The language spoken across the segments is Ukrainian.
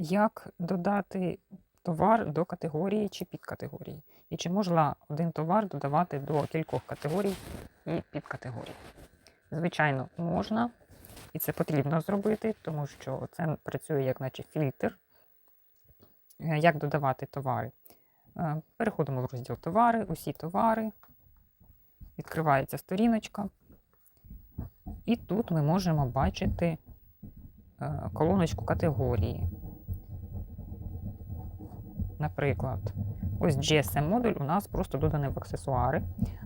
Як додати товар до категорії чи підкатегорії? І чи можна один товар додавати до кількох категорій і підкатегорій? Звичайно, можна, і це потрібно зробити, тому що це працює як наче фільтр. Е, Як додавати товари? Е, Переходимо в розділ товари, усі товари. Відкривається сторіночка. І тут ми можемо бачити е, колоночку категорії. Наприклад, ось GSM-модуль у нас просто доданий в аксесуари,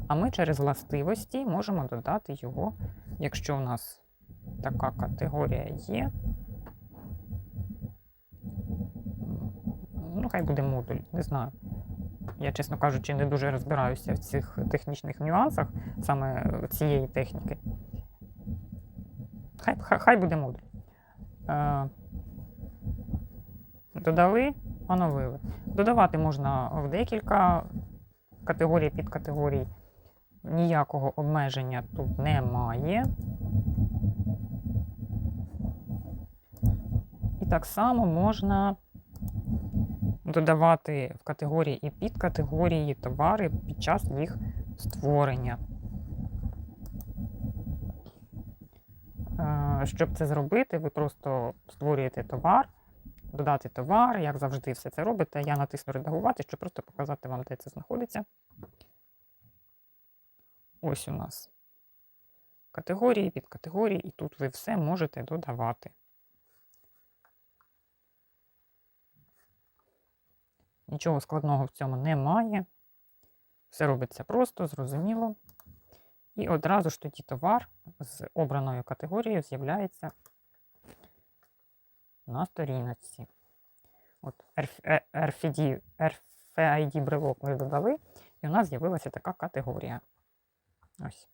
а ми через властивості можемо додати його, якщо у нас така категорія є. Ну, хай буде модуль, не знаю. Я, чесно кажучи, не дуже розбираюся в цих технічних нюансах саме цієї техніки. Хай, хай, буде модуль. Е, додали, оновили. Додавати можна в декілька категорій, підкатегорій. Ніякого обмеження тут немає. І так само можна додавати в категорії і підкатегорії товари під час їх створення. Е, Щоб це зробити, ви просто створюєте товар, додати товар, як завжди, все це робите. Я натисну редагувати, щоб просто показати вам, де це знаходиться. Ось у нас категорії, підкатегорії, і тут ви все можете додавати. Нічого складного в цьому немає. Все робиться просто, зрозуміло. І одразу ж тоді товар з обраною категорією з'являється на сторіночці. От RFID, RFID брелок ми додали, і у нас з'явилася така категорія. Ось.